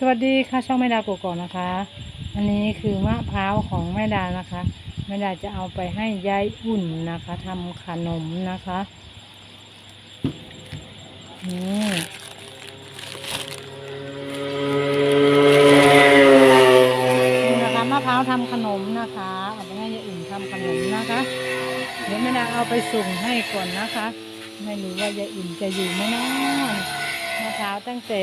สวัสดีค่ะช่องแม่ดาโกโกอกนะคะ อันนี้คือมะพร้าวของแม่ดานะคะแม่ดาจะเอาไปให้ยายอุ่นนะคะทำขนมนะคะนี่นะคะมะพร้าวทำขนมนะคะเอาไปให้ยายอุ่นทำขนมนะคะ เดี๋ยวแม่ดาเอาไปส่งให้ก่อนนะคะ ไม่รู้ว่ายายอุ่นจะอยู่ไหมเนาะมะพร้าวตั้งแต่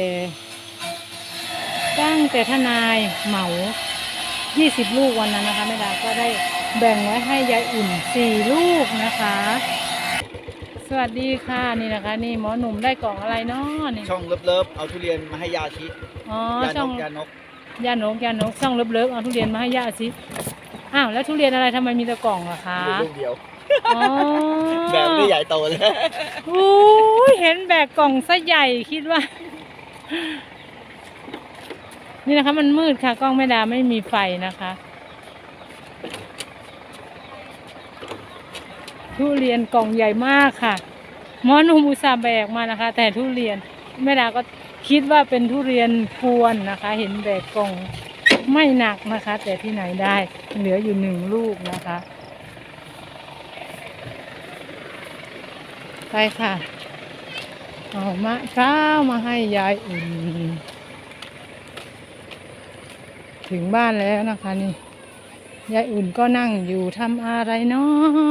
ตั้งแต่ทนายเหมา20ลูกวันนั้นนะคะแม่ดาก็ได้แบ่งไว้ให้ยายอุ่น4ลูกนะคะ สวัสดีค่ะนี่นะคะ นี่หมอหนุ่มได้กล่องอะไรเนาะนี่ช่องเลิฟเลิฟเอาทุเรียนมาให้ยาชิอ๋อยาช่นองกยานกยานกยานกช่องเลิฟๆเอาทุเรียนมาให้ย่าสิอ้าวแล้วทุเรียนอะไรทำไมมีแต่กล่องล่ะคะลูกเดียวอ๋อแบบไม่ได้ใหญ่โตเลยโอ้ยเห็นแบกกล่องซะใหญ่คิดว่า นี่นะคะมันมืดค่ะ กล้องแม่ดาไม่มีไฟนะคะ ทุเรียนกล่องใหญ่มากค่ะมอนุมอุตสาแบกมานะคะ แต่ทุเรียนแม่ดาก็คิดว่าเป็นทุเรียนกวนนะคะ เห็นแบกกล่องไม่หนักนะคะ แต่ที่ไหนได้เหลืออยู่หนึ่งลูกนะคะไปค่ะ เอามะพร้าวมาให้ยายอุ่น ถึงบ้านแล้วนะคะนี่ยายอุ่นก็นั่งอยู่ทำอะไรเนา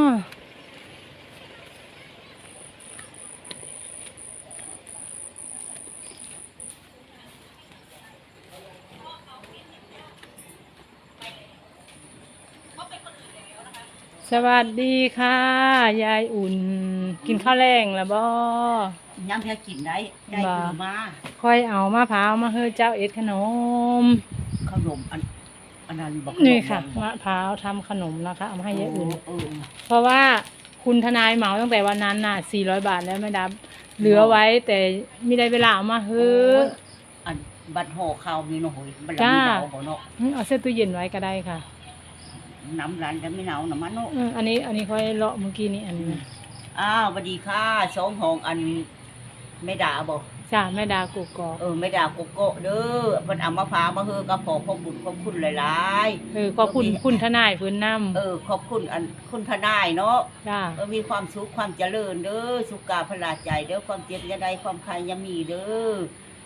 ะสวัสดีค่ะ ยายอุ่น กินข้าวแรงแล้วบ่ย้ำเพื่อกินได้ได้บ่คือมาค่อยเอามะพร้าวมาให้เจ้าเอ็ดขนม ขนมอันอันนั้นบอกนี่ค่ะขมมะพร้าวทำขนมนะคะ เอามาให้ยายอุ่น เออ เพราะว่าคุณทนายเหมาตั้งแต่วันนั้นน่ะ 400 บาทแล้วไม่ดับ เหลือไว้แต่ไม่ได้เวลาเอามาเฮ้อ อันบัตรห่อข้าวมีเนาะโหยบัตรจ้าไม่หนาวบ่เนาะอืมเอาเส้นตู้เย็นไว้ก็ได้ค่ะน้ำร้านจะไม่หนาวน้ำมันเนาะอืมอันนี้อันนี้ค่อยเลาะเมื่อกี้นี้อันนี้นะอ้าวสวัสดีค่ะสองห้องอันไม่ด่าบ อกจ้าแม่ดากุกกอกเออไม่ด่าโกโก้เด้อเพิ่นเอามะพร้าวมาเฮือก็ขอขอบคุณขอบคุณหลายเออขอบคุณคุณทนายพื้นน้ๆเออขอบคุณอันคุณทนายเนาะำจ้าเออมีความสุขความเจริญเด้อสุขกาพลาใจเด้อความเจ็บอยาใดความใครยามีเด้อ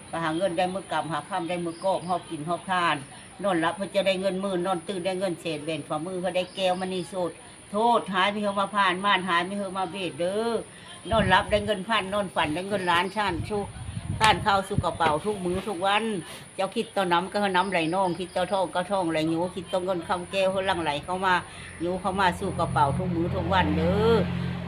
ไปหาเงินได้มือกำหาคำได้มือกอบหอบกินหอบทาน นอนหลับเพื่อจะได้เงินหมื่นนอนตื่นได้เงินเศษเบนฝ่ามือเขาได้แก้วมันนี่สุดโทษหายไม่เขามาผ่านม่านหายไม่เขามาเบียดเด้อนอนหลับได้เงินพันนอนฝันได้เงินล้านชาติชุก ท่านข้าวสู่กระเป๋าทุกมือทุกวัน เจ้าคิดต่อน้ำก็น้ำไหลนองคิดต่อทองก็ทองไหลหนูคิดต่อเงินคำแก้วเขาลังไหลเข้ามาหนูเข้ามาสู่กระเป๋าทุกมือทุกวันเด้อ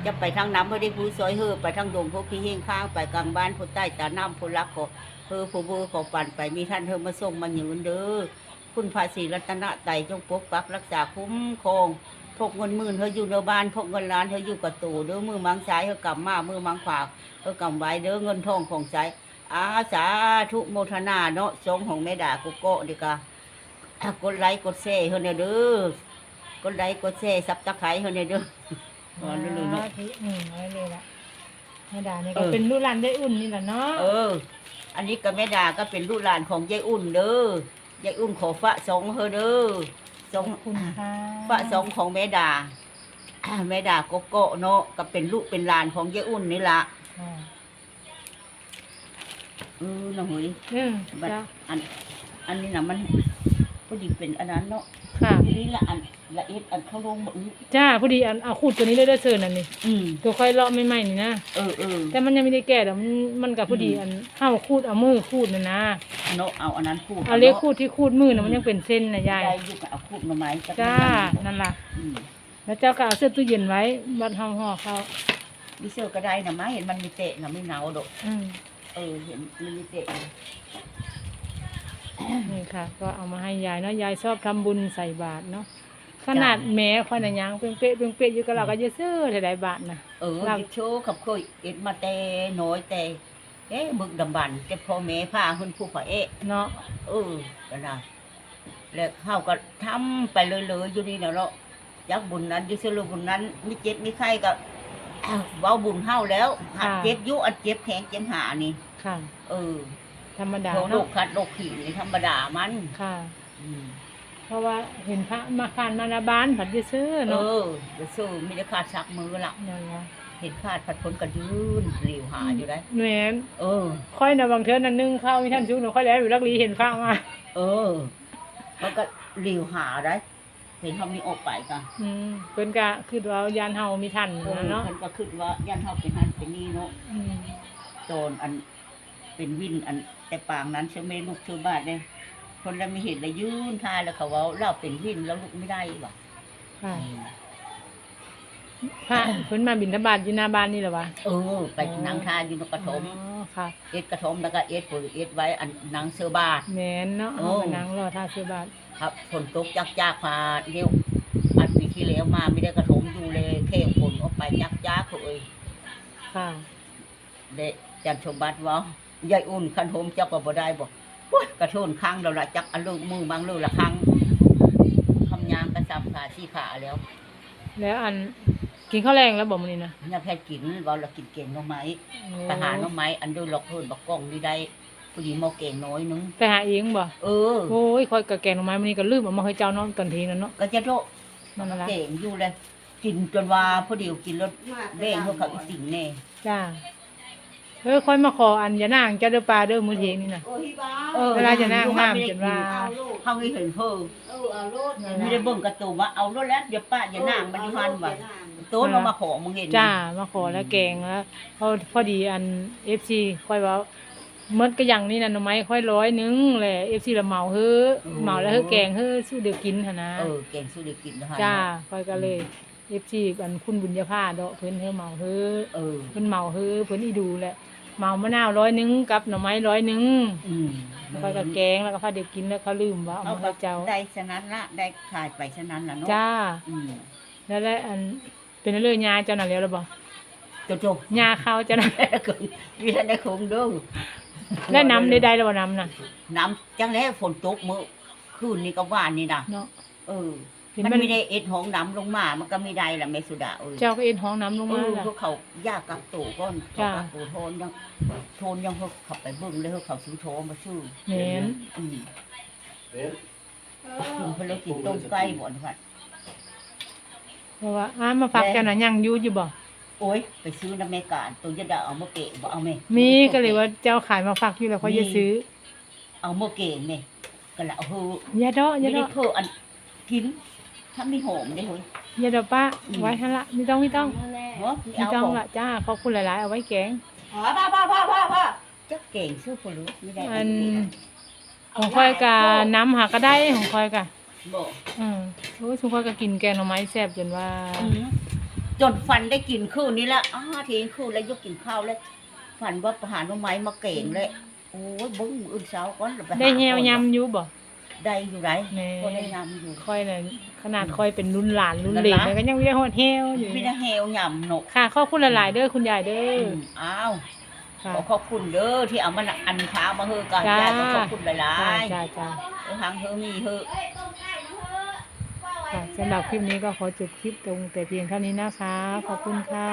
จะไปทางน้ำไม่ได้ผู้ซอยเฮอไปทางดงพวกพี่เฮงข้างไปกลางบ้านผู้ใต้ตาน้ำผู้รักขอเฮอผู้เบอขอปั่นไปมีท่านเฮอมาส่งมาหยืนเด้อคุณภาษีรัตนไตจงปกปักรักษาคุ้มครองพกเงินหมื่นเฮออยู่ในบ้านพกเงินล้านเฮออยู่กับตู่เด้อมือมังซ้ายเฮอกำมามือมังขวาเฮอกำไว้เด้อเงินทองของใจ อาสาธุโมทนาเนาะสงของแม่ด่ากุโกะดีกากดไลค์กดแชร์เฮอเนี่ยเด้อกดไลค์กดแชร์ซับตะไคร้เฮอเนี่ยเด้ออ๋อนี่เลยเนอะทีหนึ่งไว้เลยละแม่ดานี่เอก็อเป็นลูกหลานได้อุ่นนี่แหละเนาะเออ อันนี้ก็แม่ดาก็เป็นลูกหลานของยายอุ่นเด้อยายอุ่นขอฝะสองเฮอเด้อสองขอบคุณค่ะฝะสองของแม่ดา แม่ดาโกโก้เนาะก็เป็นลูกเป็นหลานของยายอุ่นนี่ละอ่า เออน้องเฮ้ยเออบัดจ้าอัน อันนี้นะมันพอดีเป็นอันนั้นเนาะค่ะ ทีนี้ละอันละเอ็ดอันเข้าลงมือจ้าพอดีอันเอาขูดตัวนี้เลยได้อเซิร์นอันนี้อืมตัวค่อยเลาะไม่ไหมนี่นะ เออเออ แต่มันยังไม่ได้แก่แต่มันมันกับพอดีอันห้าขูดเอามือขูดนะนะเนาะเอาอันนั้นพูดเอาเล็กขูดที่ขูดมือนะมันยังเป็นเส้นนะยายได้อยุกเอาพูดมาไหมจัจ้านั่นนั่นล่ะ อืมแล้วเจ้าก็เอาเสื้อตู้เย็นไว้บัดห่อห่อเขาดิเซอร์ก็ได้นะมาเห็นมันมีเตะนะไม่หนาวดอกอืม เออเห็นมันมีเตะนี่ค่ะ ก็เอามาให้ยายเนาะยายชอบทำบุญใส่บาตรเนาะขนาดแม้ค่อยน่ะยังเป้งเป๊ะเป้งเป๊ะอยู่กับเราก็จะซื้อหลายๆบาทนะเออเราดิโชว์ขับเคยเอ็ดมาแต่น้อยแต่เอ๊ะบึกดำบันแต่พ่อแม่พาคุณผู้ฝ่าเอ๊ะเนาะเออก็ได้แล้วเขาก็ทำไปเลยๆอยู่นี่เนาะเนาะยักบุญนั้นอยูเซลูบุญนั้นมีเจ็บมีไข้ก็อ้าว เว้าบุญเฮาแล้วหัดเจ็บอยุอัดเจ็บแข็งเจ็บหานี่ค่ะ เออทธรรมดาโรเนาะคคัดโรคขี่นี่ธรรมดามันค่ะ อืมเพราะว่าเห็นพระมาคานมานาบานผัดจะซื้อเอเนาะอเดี๋ยวสู้มีแต่ขาดชักมือละนั่นล่ะเห็นขาดผัดผลกันยืนหลิวหาอยู่ได้ แหม่เออ ค่อยนะบางเทื่อนั้นนึ่งข้าวมีท่านชุกหนูค่อยแล้วอยู่ลักลีเห็นพระมา เออ มันก็หลิวหาได้ เห็นเขามีออกไปกันอืมเพิ่นก็คือว่ายานเฮามีทันเออนะเนาะเพิ่นก็คิดว่ายันเขาเป็นนั่นเป็นนี่เนาะอืมโจรอันเป็นวินอันแต่ปางนั้นฉันไม่ลุกชื่อบ้านเลยคนแล้วไม่เห็นเลยยืนทายแล้วเขาว่าเราเป็นวินแล้วลุกไม่ได้ว่ะค่ะ พระเพิ่นมาบิณฑบาตอยู่หน้าบ้านนี่เหรอวะเออไปนางทายอยู่นกกระถม อ๋อค่ะ เอ็ดกระถมแล้วก็เอ็ดปุ๋ยเอ็ดไว้อันนางเสือบาท แม่นเนาะโอ้เอาไปนั่งรอท่าซื้อบาทครับฝนตกจักจักพาเร็วอันปีที่แล้วมาไม่ได้กระถมดูเลยเข่งฝนออกไปจักจักเลยค่ะ เดะจันชมบัตรเว่ายายอุ่นคันโฮมจักว่าบ่ได้บอกโอ้ยกระโทนครั้งเราละจักอันลูกมือบางลูกละครั้งคำยางกระซับขาชี้ขาแล้ว แล้วอัน กินข้าวแรงแล้วบอกมื้อนี้นะเนี่ยแค่กินเว่าเรากินเก่งหน้องไม้โอ้ไปหาหน้องไม้อันดูหลอกเพิ่นบักกล้องนี่ได้ผู้หญิงมาเก่งน้อยนึงไปหาเองบ่เออโอ้ยคอยกะแกงหน่อไม้มื้อนี้ก็ลืมเอามาให้เจ้าน้องตอนทีนั้นเนาะก็จะโตะนั่นล่ะเก่งอยู่เลย กินจนว่าพอเดียวกินแล้วเด้งเขาเขาอีสิ่งแน่จ้า เออค่อยมาขออันอย่านางเจ้าเด้อปลาเด้อมื้อเทงนี่น่ะออเวลาจะนั่งน้ำจนว่า เขาไม่เห็นเพิ่มเออเอาโลดไม่ได้เบิ่งกระตูว่าเอารถแล้วเดี๋ยวป้าอย่านั่งมันอยู่หันว่ะโต๊ะเรามาขอมึงเห็นจ้ามาขอแล้วแกงแล้วพอพอดีอัน FC ค่อยว่าเมื่อก็อย่างนี้น่ะหน่อไม้ค่อยร้อยหนึงแหละ FC ละเหมาเฮ้อเหมาแล้วเฮ้อแกงเฮ้อสู้เดี๋ยวกินหั่นนะเออเก่งสู้ได้กินนะฮะจ้าค่อยก็เลย FC อันคุณบุญญาภาเดาะเพิ่นเฮ้อเหมาเฮ้อเออเพิ่นเหมาเฮ้อเพิ่นอีดูแหละ เหมามะนาวร้อยหนึงกับหน่อไม้ร้อยหนึงอืมแล้วก็ก็แกงแล้วก็พาเด็กกินแล้วเขาลืมว่าเอาเอามาไปให้เจ้า ได้ฉะนั้นละได้ขายไปฉะนั้นละเนาะจ้า อืมแล้วแล้วอันเป็นเรื่องยาเจ้าน่ะแล้วหรือบ่โจโจยาเขาเจ้าน่ะมีท่านได้คงเด้อได้น้ำได้ได้แล้วบ่น้ำน่ะน้ำจังแล้วฝนตกมื้อคืนนี้ก็ว่านนี่นะเนาะเออ เห็นมันมันไม่ได้เอ็ดห้องน้ำลงมา มันก็ไม่ได้ละเมสุดาเอ้ยเจ้าก็เอ็นห้องน้ำลงเอมาอล่ะ พวกเขายากกับตู่ก้อนเขาจ้ากับตู่โทนยังโทนยังเขาขับไปเบิ่งเลยเขาซื้อโทมาซื้อแม่นอืมกินเพนเลยกินต้มไก่บ่อนค่ะเพราะว่าอ้ามาฝากเจ้าน่ะยังอยู่อยู่บ่โอ้ยไปซื้อน้ำแม่การตัวจะได้เอามาเกะบ่เอาแม่มีก็เลยว่าเจ้าขายมาฝากอยู่แล้วเขาจะซื้อเอามาเกะแม่ก็ละเอาเฮออย่าดอกอไม่ย่าดได้อกเฮออันกิน ถ้ามีหอมได้เฮ้ย อย่าดอกป้าอืม ไว้หั่นละไม่ต้องไม่ต้องเนาะมีไม่เอาต้องบ่ละจ้าขอบคุณหลายๆเอาไว้แกงพ่อพ่อพ่อพ่อพ่อพ่อจักเก่งซื้อผลุไม่ได้อันของค่อยกะน้ำหาก็ได้ของค่อยกะบ่อืมโอ้ยชุมค่อยก็กินแกงหน่อไม้แซ่บจนว่าอืมจนฟันได้กินคืนนี้ละอ้าทีคืนแล้วยกกินข้าวแล้วฝันว่าประหารน้ำไม้มาเก่งเลยโอ้ยบึ้งอื่นเช้าก่อนแล้วปหาได้แฮวก่อนยำอยู่บ่ ได้อยู่ไรแหน่ก็ได้ยำอยู่ ค่อยน่ะขนาดค่อยเป็นรุ่นหลานรุ่นเหลนนั่นล่ะก็ยังไม่ได้ฮอดแฮวอยู่ไม่ได้แฮวยำหนกค่ะขอบคุณหลายๆเด้อคุณยายเด้อมอ้าวค่ะขอขอบคุณเด้อที่เอามันอันเช้ามาเฮอกันจ้า ยายก็ขอบคุณหลาจ้ายจ้าจ้าๆเออทางเฮอมีเฮอค่ะสำหรับคลิปนี้ก็ขอจบคลิปตรงแต่เพียงเท่านี้นะคะ ขอบคุณค่ะ